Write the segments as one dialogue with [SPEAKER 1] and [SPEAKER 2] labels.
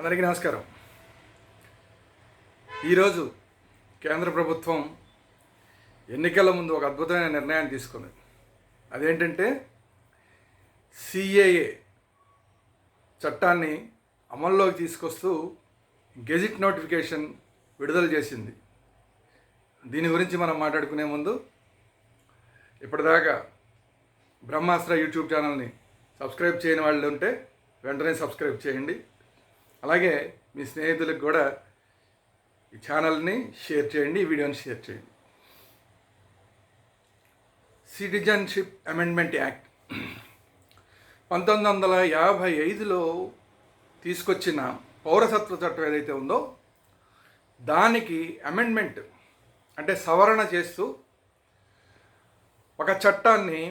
[SPEAKER 1] అందరికీ నమస్కారం. ఈరోజు కేంద్ర ప్రభుత్వం ఎన్నికల ముందు ఒక అద్భుతమైన నిర్ణయాన్ని తీసుకుంది. అదేంటంటే సిఏఏ చట్టాన్ని అమల్లోకి తీసుకొస్తూ గెజిట్ నోటిఫికేషన్ విడుదల చేసింది. దీని గురించి మనం మాట్లాడుకునే ముందు ఇప్పటిదాకా బ్రహ్మాస్త్ర యూట్యూబ్ ఛానల్ని సబ్స్క్రైబ్ చేయని వాళ్ళు ఉంటే వెంటనే సబ్స్క్రైబ్ చేయండి. అలాగే మీ స్నేహితులకు కూడా ఈ ఛానల్ని షేర్ చేయండి ఈ వీడియోని షేర్ చేయండి. Citizenship amendment act. పంతొమ్మిది వందల యాభై ఐదులో తీసుకొచ్చిన పౌరసత్వ చట్టం ఏదైతే ఉందో దానికి అమెండ్మెంట్ అంటే సవరణ చేస్తూ ఒక చట్టాన్ని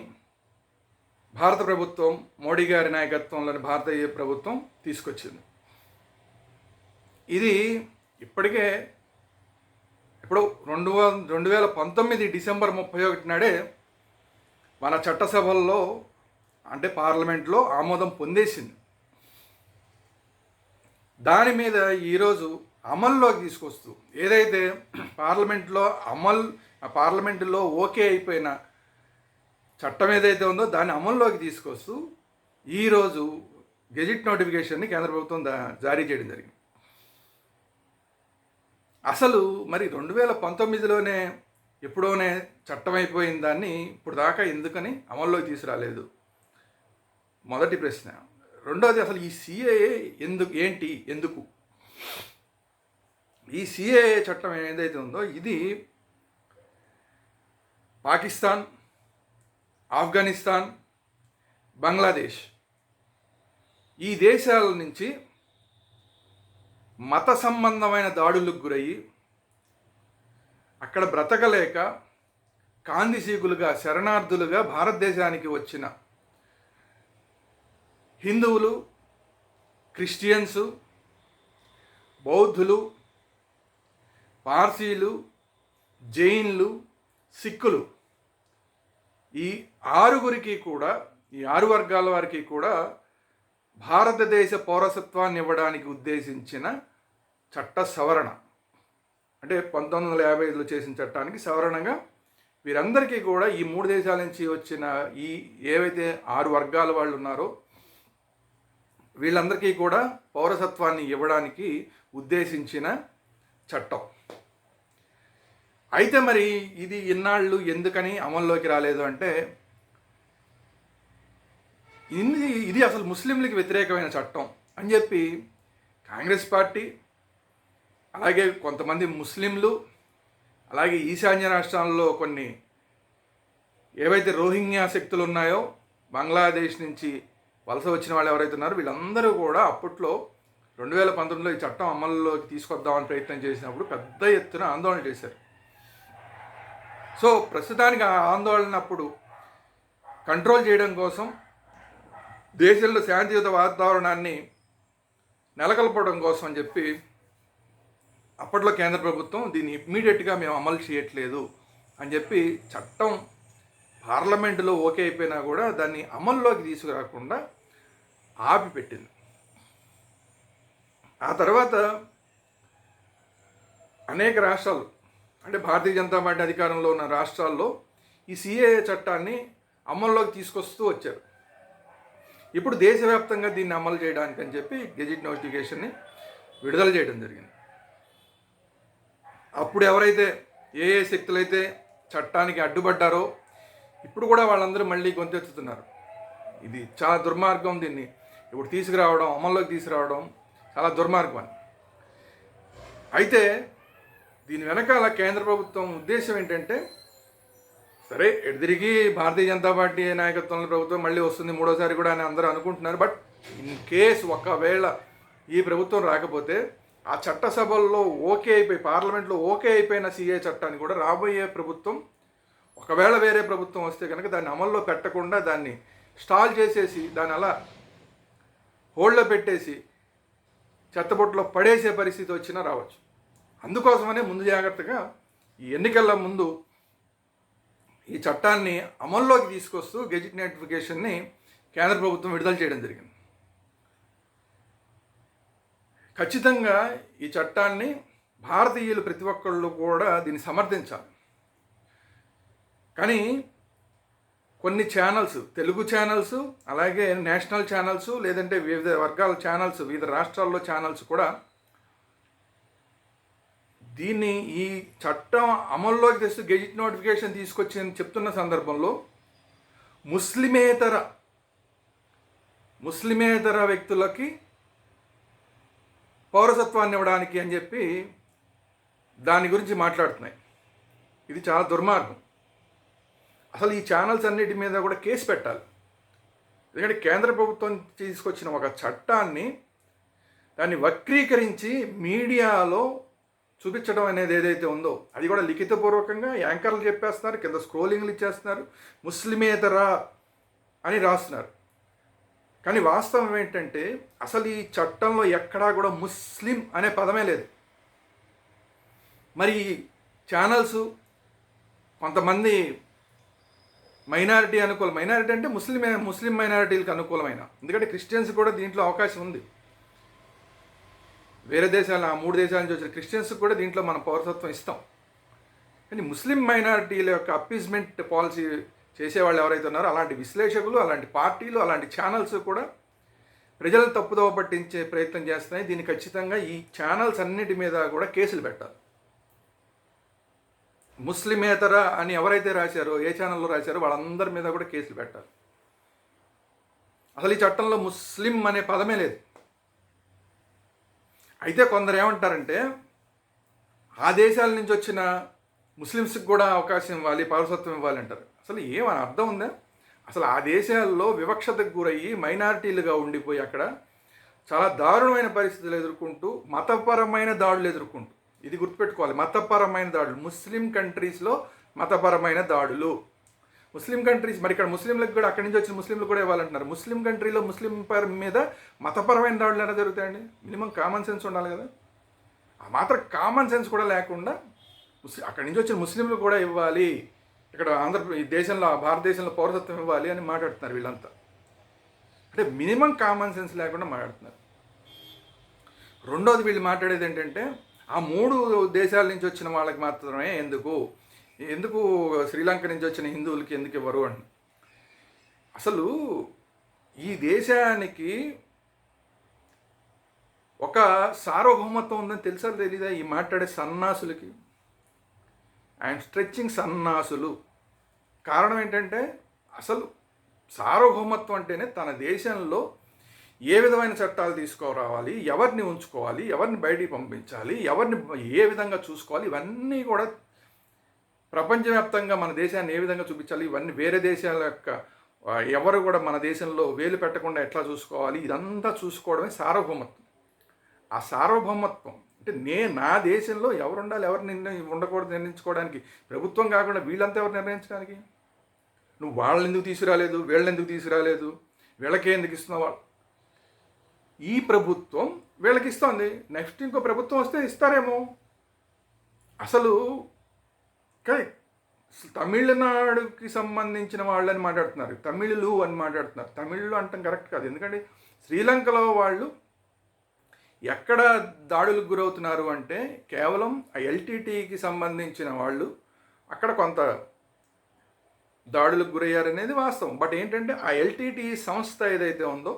[SPEAKER 1] భారత ప్రభుత్వం మోడీ గారి నాయకత్వంలోని భారతీయ ప్రభుత్వం తీసుకొచ్చింది. ఇది ఇప్పటికే ఇప్పుడు రెండు రెండు వేల పంతొమ్మిది డిసెంబర్ ముప్పై ఒకటి నాడే మన చట్టసభల్లో అంటే పార్లమెంట్లో ఆమోదం పొందేసింది. దాని మీద ఈరోజు అమల్లోకి తీసుకొస్తూ ఏదైతే పార్లమెంట్లో అమల్ ఆ పార్లమెంటులో ఓకే అయిపోయిన చట్టం ఏదైతే ఉందో దాన్ని అమల్లోకి తీసుకొస్తూ ఈరోజు గెజిట్ నోటిఫికేషన్ని కేంద్ర ప్రభుత్వం జారీ చేయడం జరిగింది. అసలు మరి రెండు వేల పంతొమ్మిదిలోనే ఎప్పుడోనే చట్టం దాన్ని ఇప్పుడు దాకా ఎందుకని అమల్లోకి తీసుకురాలేదు? మొదటి ప్రశ్న. రెండోది అసలు ఈ సిఏఏ ఎందుకు ఏంటి ఎందుకు? ఈ సిఏఏ చట్టం ఏదైతే ఉందో ఇది పాకిస్తాన్ ఆఫ్ఘనిస్తాన్ బంగ్లాదేశ్ ఈ దేశాల నుంచి మత సంబంధమైన దాడులకు గురయ్యి అక్కడ బ్రతకలేక కాందిసీకులుగా శరణార్థులుగా భారతదేశానికి వచ్చిన హిందువులు క్రిస్టియన్సు బౌద్ధులు పార్సీలు జైన్లు సిక్కులు ఈ ఆరుగురికి కూడా ఈ ఆరు వర్గాల వారికి కూడా భారతదేశ పౌరసత్వాన్ని ఇవ్వడానికి ఉద్దేశించిన చట్ట సవరణ. అంటే పంతొమ్మిది వందల యాభై ఐదులో చేసిన చట్టానికి సవరణగా వీరందరికీ కూడా ఈ మూడు దేశాల నుంచి వచ్చిన ఈ ఏవైతే ఆరు వర్గాల వాళ్ళు ఉన్నారో వీళ్ళందరికీ కూడా పౌరసత్వాన్ని ఇవ్వడానికి ఉద్దేశించిన చట్టం. అయితే మరి ఇది ఇన్నాళ్ళు ఎందుకని అమల్లోకి రాలేదు అంటే ఇది ఇది అసలు ముస్లింలకి వ్యతిరేకమైన చట్టం అని చెప్పి కాంగ్రెస్ పార్టీ అలాగే కొంతమంది ముస్లింలు అలాగే ఈశాన్య రాష్ట్రాల్లో కొన్ని ఏవైతే రోహింగ్యా శక్తులు ఉన్నాయో బంగ్లాదేశ్ నుంచి వలస వచ్చిన వాళ్ళు ఎవరైతే ఉన్నారో వీళ్ళందరూ కూడా అప్పట్లో రెండు వేల పంతొమ్మిదిలో ఈ చట్టం అమల్లోకి తీసుకొద్దామని ప్రయత్నం చేసినప్పుడు పెద్ద ఎత్తున ఆందోళన చేశారు. సో ప్రస్తుతానికి ఆ ఆందోళన అప్పుడు కంట్రోల్ చేయడం కోసం దేశంలో శాంతియుత వాతావరణాన్ని నెలకొల్పడం కోసం అని చెప్పి అప్పట్లో కేంద్ర ప్రభుత్వం దీన్ని ఇమ్మీడియట్గా మేము అమలు చేయట్లేదు అని చెప్పి చట్టం పార్లమెంటులో ఓకే అయిపోయినా కూడా దాన్ని అమల్లోకి తీసుకురాకుండా ఆపిపెట్టింది. ఆ తర్వాత అనేక రాష్ట్రాలు అంటే భారతీయ జనతా పార్టీ అధికారంలో ఉన్న రాష్ట్రాల్లో ఈ సిఏఏ చట్టాన్ని అమల్లోకి తీసుకొస్తూ వచ్చారు. ఇప్పుడు దేశవ్యాప్తంగా దీన్ని అమలు చేయడానికి అని చెప్పి గెజిట్ నోటిఫికేషన్ని విడుదల చేయడం జరిగింది. అప్పుడు ఎవరైతే ఏ ఏ శక్తులైతే చట్టానికి అడ్డుపడ్డారో ఇప్పుడు కూడా వాళ్ళందరూ మళ్ళీ గొంతెత్తుతున్నారు. ఇది చాలా దుర్మార్గం దీన్ని. ఇప్పుడు తీసుకురావడం అమల్లోకి తీసుకురావడం చాలా దుర్మార్గం అని. అయితే దీని వెనకాల కేంద్ర ప్రభుత్వం ఉద్దేశం ఏంటంటే సరే ఎటు తిరిగి భారతీయ జనతా పార్టీ నాయకత్వంలో ప్రభుత్వం మళ్ళీ వస్తుంది మూడోసారి కూడా అని అందరూ అనుకుంటున్నారు. బట్ ఇన్ కేస్ ఒకవేళ ఈ ప్రభుత్వం రాకపోతే ఆ చట్టసభల్లో ఓకే అయిపోయి పార్లమెంట్లో ఓకే అయిపోయిన సీఏ చట్టాన్ని కూడా రాబోయే ప్రభుత్వం ఒకవేళ వేరే ప్రభుత్వం వస్తే కనుక దాన్ని అమల్లో పెట్టకుండా దాన్ని స్టాల్ చేసేసి దాన్ని అలా హోల్డ్లో పెట్టేసి చెత్తబొట్టులో పడేసే పరిస్థితి వచ్చినా రావచ్చు. అందుకోసమనే ముందు జాగ్రత్తగా ఈ ఎన్నికల ముందు ఈ చట్టాన్ని అమల్లోకి తీసుకొస్తూ గెజిట్ నోటిఫికేషన్ని కేంద్ర ప్రభుత్వం విడుదల చేయడం జరిగింది. ఖచ్చితంగా ఈ చట్టాన్ని భారతీయులు ప్రతి ఒక్కళ్ళు కూడా దీన్ని సమర్థించాలి. కానీ కొన్ని ఛానల్స్ తెలుగు ఛానల్స్ అలాగే నేషనల్ ఛానల్స్ లేదంటే వివిధ వర్గాల ఛానల్స్ వివిధ రాష్ట్రాల్లో ఛానల్స్ కూడా దీన్ని ఈ చట్టం అమల్లోకి తెస్తూ గెజిట్ నోటిఫికేషన్ తీసుకొచ్చిందని చెప్తున్న సందర్భంలో ముస్లిమేతర ముస్లిమేతర వ్యక్తులకి పౌరసత్వాన్ని ఇవ్వడానికి అని చెప్పి దాని గురించి మాట్లాడుతున్నాయి. ఇది చాలా దుర్మార్గం. అసలు ఈ ఛానల్స్ అన్నిటి మీద కూడా కేసు పెట్టాలి. ఎందుకంటే కేంద్ర ప్రభుత్వం తీసుకొచ్చిన ఒక చట్టాన్ని దాన్ని వక్రీకరించి మీడియాలో చూపించడం అనేది ఏదైతే ఉందో అది కూడా లిఖితపూర్వకంగా యాంకర్లు చెప్పేస్తున్నారు కింద స్క్రోలింగ్లు ఇచ్చేస్తున్నారు ముస్లిమేతర అని రాస్తున్నారు. కానీ వాస్తవం ఏంటంటే అసలు ఈ చట్టంలో ఎక్కడా కూడా ముస్లిం అనే పదమే లేదు. మరి ఛానల్స్ కొంతమంది మైనారిటీ అనుకూల మైనారిటీ అంటే ముస్లిం ముస్లిం మైనారిటీలకు అనుకూలమైన. ఎందుకంటే క్రిస్టియన్స్ కూడా దీంట్లో అవకాశం ఉంది. వేరే దేశాల ఆ మూడు దేశాల నుంచి వచ్చిన క్రిస్టియన్స్ కూడా దీంట్లో మనం పౌరసత్వం ఇస్తాం. కానీ ముస్లిం మైనారిటీల యొక్క అప్పీజ్మెంట్ పాలసీ చేసేవాళ్ళు ఎవరైతే ఉన్నారో అలాంటి విశ్లేషకులు అలాంటి పార్టీలు అలాంటి ఛానల్స్ కూడా ప్రజలను తప్పుదోవ పట్టించే ప్రయత్నం చేస్తున్నాయి. దీన్ని ఖచ్చితంగా ఈ ఛానల్స్ అన్నిటి మీద కూడా కేసులు పెట్టాలి. ముస్లిమేతర అని ఎవరైతే రాశారో ఏ ఛానల్లో రాశారో వాళ్ళందరి మీద కూడా కేసులు పెట్టాలి. అసలు ఈ చట్టంలో ముస్లిం అనే పదమే లేదు. అయితే కొందరు ఏమంటారంటే ఆ దేశాల నుంచి వచ్చిన ముస్లిమ్స్కి కూడా అవకాశం ఇవ్వాలి పౌరసత్వం ఇవ్వాలి అంటారు. అసలు ఏమని అర్థం ఉందా? అసలు ఆ దేశాల్లో వివక్షతకు గురయ్యి మైనారిటీలుగా ఉండిపోయి అక్కడ చాలా దారుణమైన పరిస్థితులు ఎదుర్కొంటూ మతపరమైన దాడులు ఎదుర్కొంటూ. ఇది గుర్తుపెట్టుకోవాలి. మతపరమైన దాడులు. ముస్లిం కంట్రీస్లో మతపరమైన దాడులు. ముస్లిం కంట్రీస్ మరి ఇక్కడ ముస్లింలకు కూడా అక్కడి నుంచి వచ్చిన ముస్లింలు కూడా ఇవ్వాలంటున్నారు. ముస్లిం కంట్రీలో ముస్లిం మీద మతపరమైన దాడులు ఎలా జరుగుతాయండి? మినిమం కామన్ సెన్స్ ఉండాలి కదా? ఆ మాత్రం కామన్ సెన్స్ కూడా లేకుండా ముస్లిం అక్కడి నుంచి వచ్చిన ముస్లింలు కూడా ఇవ్వాలి. ఇక్కడ ఆంధ్ర ఈ దేశంలో భారతదేశంలో పౌరసత్వం ఇవ్వాలి అని మాట్లాడుతున్నారు వీళ్ళంతా. అంటే మినిమం కామన్ సెన్స్ లేకుండా మాట్లాడుతున్నారు. రెండోది వీళ్ళు మాట్లాడేది ఏంటంటే ఆ మూడు దేశాల నుంచి వచ్చిన వాళ్ళకి మాత్రమే ఎందుకు ఎందుకు శ్రీలంక నుంచి వచ్చిన హిందువులకి ఎందుకు ఇవ్వరు అని అసలు ఈ దేశానికి ఒక సార్వభౌమత్వం ఉందని తెలుసా తెలీదా ఈ మాట్లాడే సన్నాసులకి? అండ్ స్ట్రెచ్చింగ్ సన్నాసులు. కారణం ఏంటంటే అసలు సార్వభౌమత్వం అంటేనే తన దేశంలో ఏ విధమైన చట్టాలు తీసుకురావాలి ఎవరిని ఉంచుకోవాలి ఎవరిని బయటికి పంపించాలి ఎవరిని ఏ విధంగా చూసుకోవాలి ఇవన్నీ కూడా ప్రపంచవ్యాప్తంగా మన దేశాన్ని ఏ విధంగా చూపించాలి ఇవన్నీ వేరే దేశాల యొక్క ఎవరు కూడా మన దేశంలో వేలు పెట్టకుండా ఎట్లా చూసుకోవాలి ఇదంతా చూసుకోవడమే సార్వభౌమత్వం. ఆ సార్వభౌమత్వం అంటే నే నా దేశంలో ఎవరు ఉండాలి ఎవరు నిర్ణయం ఉండకూడదు నిర్ణయించుకోవడానికి? ప్రభుత్వం కాకుండా వీళ్ళంతా ఎవరు నిర్ణయించడానికి? నువ్వు వాళ్ళని ఎందుకు తీసుకురాలేదు? వీళ్ళని ఎందుకు తీసుకురాలేదు? వీళ్ళకే ఎందుకు ఇస్తున్నావు వాళ్ళు? ఈ ప్రభుత్వం వీళ్ళకి ఇస్తోంది. నెక్స్ట్ ఇంకో ప్రభుత్వం వస్తే ఇస్తారేమో? అసలు తమిళనాడుకి సంబంధించిన వాళ్ళని మాట్లాడుతున్నారు. తమిళులు అని మాట్లాడుతున్నారు. తమిళులు అంటాం కరెక్ట్ కాదు. ఎందుకంటే శ్రీలంకలో వాళ్ళు ఎక్కడ దాడులకు గురవుతున్నారు అంటే కేవలం ఆ ఎల్టీటీకి సంబంధించిన వాళ్ళు అక్కడ కొంత దాడులకు గురయ్యారనేది వాస్తవం. బట్ ఏంటంటే ఆ ఎల్టీటీ సంస్థ ఏదైతే ఉందో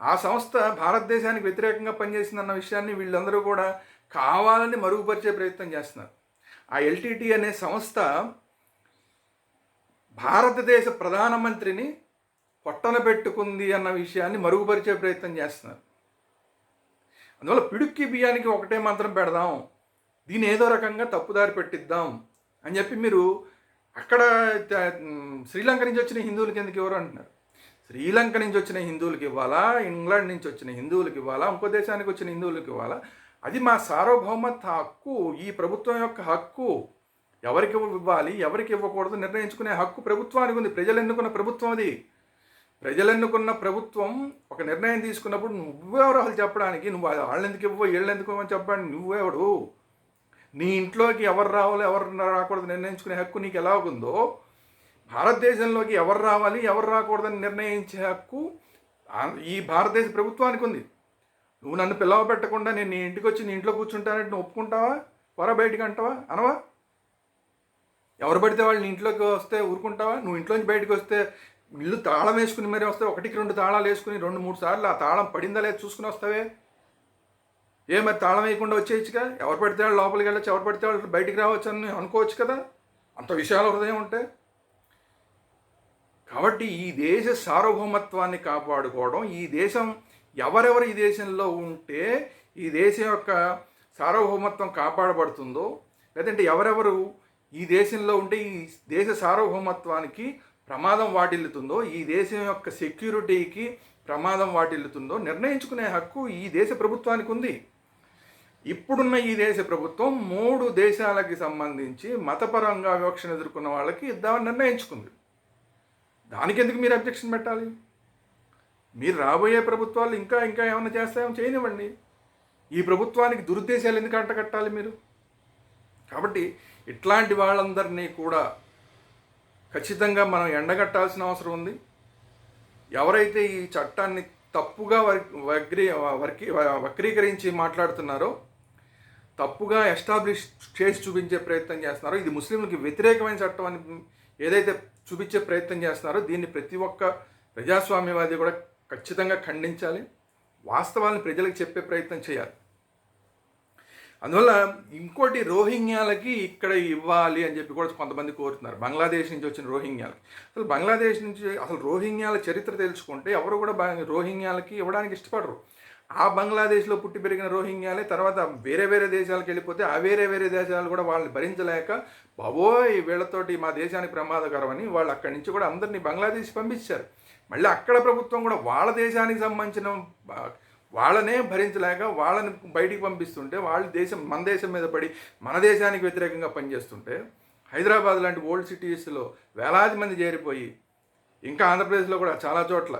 [SPEAKER 1] ఆ సంస్థ భారతదేశానికి వ్యతిరేకంగా పనిచేసిందన్న విషయాన్ని వీళ్ళందరూ కూడా కావాలని మరుగుపరిచే ప్రయత్నం చేస్తున్నారు. ఆ ఎల్టీటీ అనే సంస్థ భారతదేశ ప్రధానమంత్రిని పొట్టన పెట్టుకుంది అన్న విషయాన్ని మరుగుపరిచే ప్రయత్నం చేస్తున్నారు. అందువల్ల పిడుక్కి బియ్యానికి ఒకటే మంత్రం పెడదాం. దీన్ని ఏదో రకంగా తప్పుదారి పెట్టిద్దాం అని చెప్పి మీరు అక్కడ శ్రీలంక నుంచి వచ్చిన హిందువులకి ఎందుకు ఎవరు అంటున్నారు? శ్రీలంక నుంచి వచ్చిన హిందువులకి ఇవ్వాలా? ఇంగ్లాండ్ నుంచి వచ్చిన హిందువులకి ఇవ్వాలా? ఇంకో దేశానికి వచ్చిన హిందువులకి ఇవ్వాలా? అది మా సార్వభౌమత్వ హక్కు. ఈ ప్రభుత్వం యొక్క హక్కు. ఎవరికి ఇవ్వాలి? ఎవరికి ఇవ్వకూడదు? నిర్ణయించుకునే హక్కు ప్రభుత్వానికి ఉంది. ప్రజలు ఎన్నుకున్న ప్రభుత్వం అది. ప్రజలన్నుకున్న ప్రభుత్వం ఒక నిర్ణయం తీసుకున్నప్పుడు నువ్వెవరు వాళ్ళు చెప్పడానికి? నువ్వు వాళ్ళు ఎందుకు ఇవ్వో? వీళ్ళు ఎందుకు ఇవ్వని చెప్పడానికి నువ్వెవడు? నీ ఇంట్లోకి ఎవరు రావాలో ఎవరు రాకూడదు నిర్ణయించుకునే హక్కు నీకు ఎలా ఉందో భారతదేశంలోకి ఎవరు రావాలి ఎవరు రాకూడదని నిర్ణయించే హక్కు ఈ భారతదేశ ప్రభుత్వానికి ఉంది. నువ్వు నన్ను పిలవ పెట్టకుండా నేను నీ ఇంటికి వచ్చి నీ ఇంట్లో కూర్చుంటానంటే నువ్వు ఒప్పుకుంటావా? వరా బయటికి అంటావా? అనవా? ఎవరు పడితే వాళ్ళు నీ ఇంట్లోకి వస్తే ఊరుకుంటావా? నువ్వు ఇంట్లోంచి బయటకు వస్తే ఇల్లు తాళం వేసుకుని మరి వస్తే ఒకటికి రెండు తాళాలు వేసుకుని రెండు మూడు సార్లు ఆ తాళం పడిందా లేదు చూసుకుని వస్తావే? ఏ మరి తాళం వేయకుండా వచ్చేయచ్చుగా? ఎవరు పడితే వాళ్ళు లోపలికి వెళ్ళచ్చు ఎవరు పడితే వాళ్ళు బయటికి రావచ్చు అని అనుకోవచ్చు కదా? అంత విషయాల హృదయం ఉంటే? కాబట్టి ఈ దేశ సార్వభౌమత్వాన్ని కాపాడుకోవడం ఈ దేశం ఎవరెవరు ఈ దేశంలో ఉంటే ఈ దేశం యొక్క సార్వభౌమత్వం కాపాడబడుతుందో లేదంటే ఎవరెవరు ఈ దేశంలో ఉంటే ఈ దేశ సార్వభౌమత్వానికి ప్రమాదం వాటిల్లుతుందో ఈ దేశం యొక్క సెక్యూరిటీకి ప్రమాదం వాటిల్లుతుందో నిర్ణయించుకునే హక్కు ఈ దేశ ప్రభుత్వానికి ఉంది. ఇప్పుడున్న ఈ దేశ ప్రభుత్వం మూడు దేశాలకి సంబంధించి మతపరంగా వివక్షను ఎదుర్కొన్న వాళ్ళకి ఇద్దామని నిర్ణయించుకుంది. దానికి ఎందుకు మీరు అబ్జెక్షన్ పెట్టాలి? మీరు రాబోయే ప్రభుత్వాలు ఇంకా ఇంకా ఏమైనా చేస్తామో చేయనివ్వండి. ఈ ప్రభుత్వానికి దురుద్దేశాలు ఎందుకు అంటకట్టాలి మీరు? కాబట్టి ఇట్లాంటి వాళ్ళందరినీ కూడా ఖచ్చితంగా మనం ఎండగట్టాల్సిన అవసరం ఉంది. ఎవరైతే ఈ చట్టాన్ని తప్పుగా వక్రీ వగ్రీ వక్రీకరించి మాట్లాడుతున్నారో తప్పుగా ఎస్టాబ్లిష్ చేసి చూపించే ప్రయత్నం చేస్తున్నారో ఇది ముస్లింలకు వ్యతిరేకమైన చట్టం అని ఏదైతే చూపించే ప్రయత్నం చేస్తున్నారో దీన్ని ప్రతి ఒక్క ప్రజాస్వామ్యవాది కూడా ఖచ్చితంగా ఖండించాలి. వాస్తవాలను ప్రజలకు చెప్పే ప్రయత్నం చేయాలి. అందువల్ల ఇంకోటి రోహింగ్యాలకి ఇక్కడ ఇవ్వాలి అని చెప్పి కూడా కొంతమంది కోరుతున్నారు. బంగ్లాదేశ్ నుంచి వచ్చిన రోహింగ్యాలకి. అసలు బంగ్లాదేశ్ నుంచి అసలు రోహింగ్యాల చరిత్ర తెలుసుకుంటే ఎవరు కూడా రోహింగ్యాలకి ఇవ్వడానికి ఇష్టపడరు. ఆ బంగ్లాదేశ్లో పుట్టి పెరిగిన రోహింగ్యాలే తర్వాత వేరే వేరే దేశాలకు వెళ్ళిపోతే ఆ వేరే వేరే దేశాలు కూడా వాళ్ళని భరించలేక బాబోయ్ వీళ్ళతోటి మా దేశానికి ప్రమాదకరం అని వాళ్ళు అక్కడి నుంచి కూడా అందరినీ బంగ్లాదేశ్ పంపించారు. మళ్ళీ అక్కడ ప్రభుత్వం కూడా వాళ్ళ దేశానికి సంబంధించిన వాళ్ళనే భరించలేక వాళ్ళని బయటికి పంపిస్తుంటే వాళ్ళ దేశం మన దేశం మీద పడి మన దేశానికి వ్యతిరేకంగా పనిచేస్తుంటే హైదరాబాద్ లాంటి ఓల్డ్ సిటీస్లో వేలాది మంది చేరిపోయి ఇంకా ఆంధ్రప్రదేశ్లో కూడా చాలా చోట్ల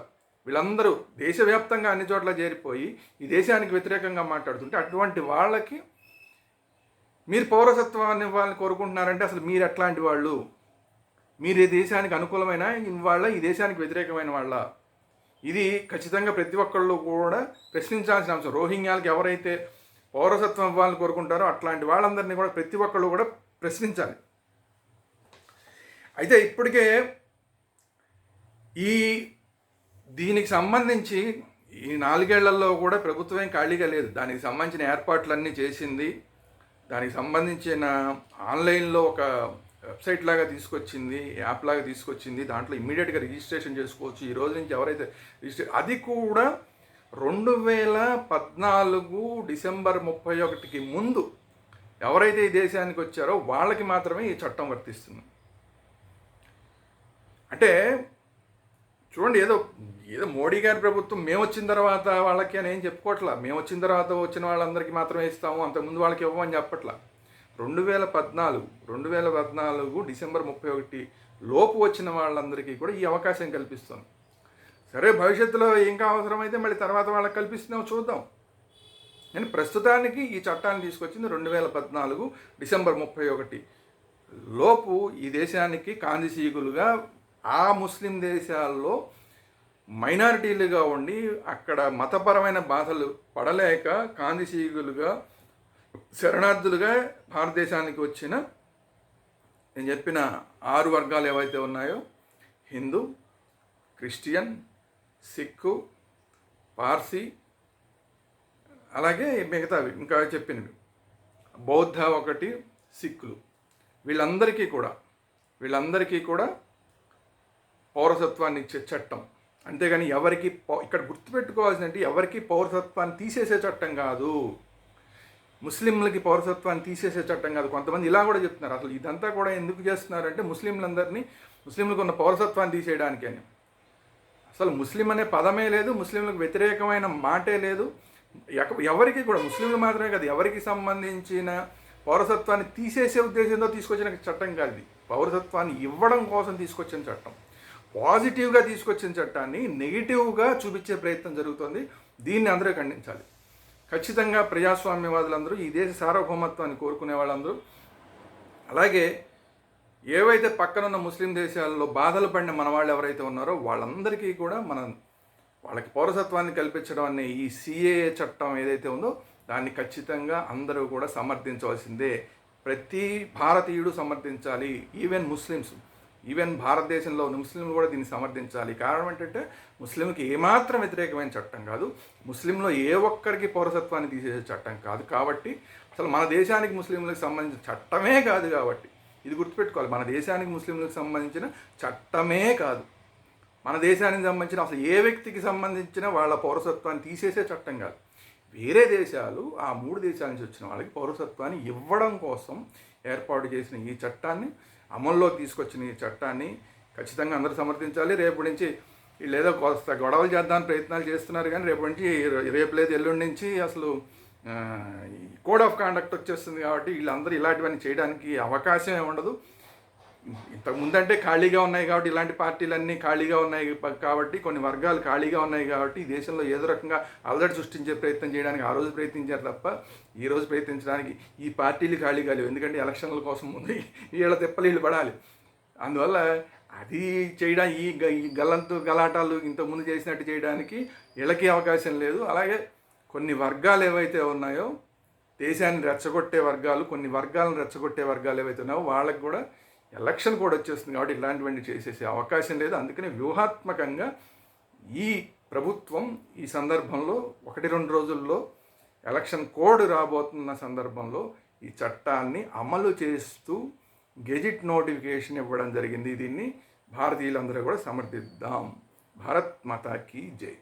[SPEAKER 1] వీళ్ళందరూ దేశవ్యాప్తంగా అన్ని చోట్ల చేరిపోయి ఈ దేశానికి వ్యతిరేకంగా మాట్లాడుతుంటే అటువంటి వాళ్ళకి మీరు పౌరసత్వాన్ని ఇవ్వాలని కోరుకుంటున్నారంటే అసలు మీరు ఎట్లాంటి వాళ్ళు? మీరు ఈ దేశానికి అనుకూలమైన వాళ్ళ ఈ దేశానికి వ్యతిరేకమైన వాళ్ళ? ఇది ఖచ్చితంగా ప్రతి ఒక్కళ్ళు కూడా ప్రశ్నించాల్సిన అంశం. రోహింగ్యాలకు ఎవరైతే పౌరసత్వం ఇవ్వాలని కోరుకుంటారో అట్లాంటి వాళ్ళందరినీ కూడా ప్రతి ఒక్కళ్ళు కూడా ప్రశ్నించాలి. అయితే ఇప్పటికే ఈ దీనికి సంబంధించి ఈ నాలుగేళ్ళలో కూడా ప్రభుత్వం ఖాళీగా లేదు. దానికి సంబంధించిన ఏర్పాట్లన్నీ చేసింది. దానికి సంబంధించిన ఆన్లైన్లో ఒక వెబ్సైట్ లాగా తీసుకొచ్చింది యాప్ లాగా తీసుకొచ్చింది దాంట్లో ఇమ్మీడియట్గా రిజిస్ట్రేషన్ చేసుకోవచ్చు. ఈ రోజు నుంచి ఎవరైతే రిజిస్టర్ అది కూడా రెండు వేల పద్నాలుగు డిసెంబర్ ముప్పై ఒకటికి ముందు ఎవరైతే ఈ దేశానికి వచ్చారో వాళ్ళకి మాత్రమే ఈ చట్టం వర్తిస్తుంది. అంటే చూడండి ఏదో ఏదో మోడీ గారి ప్రభుత్వం మేము వచ్చిన తర్వాత వాళ్ళకి అని ఏం చెప్పుకోవట్లా మేము వచ్చిన తర్వాత వచ్చిన వాళ్ళందరికీ మాత్రమే ఇస్తాము అంతకుముందు వాళ్ళకి ఇవ్వమని చెప్పట్లా. రెండు వేల పద్నాలుగు రెండు వేల పద్నాలుగు డిసెంబర్ ముప్పై ఒకటి లోపు వచ్చిన వాళ్ళందరికీ కూడా ఈ అవకాశం కల్పిస్తుంది సరే భవిష్యత్తులో ఇంకా అవసరమైతే మళ్ళీ తర్వాత వాళ్ళకి కల్పిస్తున్నామో చూద్దాం. నేను ప్రస్తుతానికి ఈ చట్టాన్ని తీసుకొచ్చింది రెండు వేల పద్నాలుగు డిసెంబర్ ముప్పై ఒకటి. లోపు ఈ దేశానికి కాందిసీగులుగా ఆ ముస్లిం దేశాల్లో మైనారిటీలుగా ఉండి అక్కడ మతపరమైన బాధలు పడలేక కాందిసీగులుగా శరణార్థులుగా భారతదేశానికి వచ్చిన నేను చెప్పిన ఆరు వర్గాలు ఏవైతే ఉన్నాయో హిందూ క్రిస్టియన్ సిక్కు పార్సీ అలాగే మిగతావి ఇంకా చెప్పినవి. బౌద్ధ ఒకటి సిక్కులు. వీళ్ళందరికీ కూడా వీళ్ళందరికీ కూడా పౌరసత్వాన్ని ఇచ్చే చట్టం. అంతేగాని ఎవరికి పౌ- ఇక్కడ గుర్తుపెట్టుకోవాల్సిందంటే ఎవరికి పౌరసత్వాన్ని తీసేసే చట్టం కాదు. ముస్లింలకి పౌరసత్వాన్ని తీసేసే చట్టం కాదు. కొంతమంది ఇలా కూడా చెప్తున్నారు. అసలు ఇదంతా కూడా ఎందుకు చేస్తున్నారంటే ముస్లింలందరినీ ముస్లింలకు ఉన్న పౌరసత్వాన్ని తీసేయడానికి అని. అసలు ముస్లిం అనే పదమే లేదు. ముస్లింలకు వ్యతిరేకమైన మాటే లేదు. ఎక- ఎవరికి కూడా ముస్లింలు మాత్రమే కాదు ఎవరికి సంబంధించిన పౌరసత్వాన్ని తీసేసే ఉద్దేశంతో తీసుకొచ్చిన చట్టం కాదు పౌరసత్వాన్ని ఇవ్వడం కోసం తీసుకొచ్చిన చట్టం. పాజిటివ్గా తీసుకొచ్చిన చట్టాన్ని నెగిటివ్గా చూపించే ప్రయత్నం జరుగుతుంది. దీన్ని అందరూ ఖండించాలి. ఖచ్చితంగా ప్రజాస్వామ్యవాదులందరూ ఈ దేశ సార్వభౌమత్వాన్ని కోరుకునే వాళ్ళందరూ. అలాగే ఏవైతే పక్కనున్న ముస్లిం దేశాల్లో బాధలు పడిన మన వాళ్ళు ఎవరైతే ఉన్నారో వాళ్ళందరికీ కూడా మన వాళ్ళకి పౌరసత్వాన్ని కల్పించడం అనే ఈ సిఏఏ చట్టం ఏదైతే ఉందో దాన్ని ఖచ్చితంగా అందరూ కూడా సమర్థించవలసిందే. ప్రతి భారతీయుడు సమర్థించాలి. Even Muslims. ఈవెన్ భారతదేశంలో ముస్లింలు కూడా దీన్ని సమర్థించాలి. కారణం ఏంటంటే ముస్లింకి ఏమాత్రం వ్యతిరేకమైన చట్టం కాదు. ముస్లింలో ఏ ఒక్కరికి పౌరసత్వాన్ని తీసేసే చట్టం కాదు కాబట్టి అసలు మన దేశానికి ముస్లింలకు సంబంధించిన చట్టమే కాదు కాబట్టి ఇది గుర్తుపెట్టుకోవాలి. మన దేశానికి ముస్లింలకు సంబంధించిన చట్టమే కాదు. మన దేశానికి సంబంధించిన అసలు ఏ వ్యక్తికి సంబంధించిన వాళ్ళ పౌరసత్వాన్ని తీసేసే చట్టం కాదు. వేరే దేశాలు ఆ మూడు దేశాల నుంచి వచ్చిన వాళ్ళకి పౌరసత్వాన్ని ఇవ్వడం కోసం ఏర్పాటు చేసిన ఈ చట్టాన్ని అమల్లో తీసుకొచ్చిన ఈ చట్టాన్ని ఖచ్చితంగా అందరూ సమర్థించాలి. రేపు నుంచి వీళ్ళు ఏదో కొత్త గొడవలు చేద్దామని ప్రయత్నాలు చేస్తున్నారు కానీ రేపు నుంచి రేపు లేదు ఎల్లుండి నుంచి అసలు కోడ్ ఆఫ్ కాండక్ట్ వచ్చేస్తుంది కాబట్టి వీళ్ళందరూ ఇలాంటివన్నీ చేయడానికి అవకాశమే ఉండదు ఇంతకు ముందంటే ఖాళీగా ఉన్నాయి కాబట్టి ఇలాంటి పార్టీలన్నీ ఖాళీగా ఉన్నాయి కాబట్టి కొన్ని వర్గాలు ఖాళీగా ఉన్నాయి కాబట్టి ఈ దేశంలో ఏదో రకంగా అలజడి సృష్టించే ప్రయత్నం చేయడానికి ఆ రోజు ప్రయత్నించారు తప్ప ఈ రోజు ప్రయత్నించడానికి ఈ పార్టీలు ఖాళీగా లేవు. ఎందుకంటే ఎలక్షన్ల కోసం ఉంది వీళ్ళ తిప్పలు వీళ్ళు పడాలి. అందువల్ల అది చేయడం ఈ గ- ఈ గల్లంతు గలాటాలు ఇంతకుముందు చేసినట్టు చేయడానికి వీళ్ళకి అవకాశం లేదు. అలాగే కొన్ని వర్గాలు ఏవైతే ఉన్నాయో దేశాన్ని రెచ్చగొట్టే వర్గాలు కొన్ని వర్గాలను రెచ్చగొట్టే వర్గాలు ఏవైతే ఉన్నాయో వాళ్ళకి కూడా ఎలక్షన్ కూడా వచ్చేస్తుంది కాబట్టి ఇలాంటివన్నీ చేసేసే అవకాశం లేదు. అందుకని వ్యూహాత్మకంగా ఈ ప్రభుత్వం ఈ సందర్భంలో ఒకటి రెండు రోజుల్లో ఎలక్షన్ కోడ్ రాబోతున్న సందర్భంలో ఈ చట్టాన్ని అమలు చేస్తూ గెజిట్ నోటిఫికేషన్ ఇవ్వడం జరిగింది. దీన్ని భారతీయులందరూ కూడా సమర్థిద్దాం. భారత్ మాతాకి జై.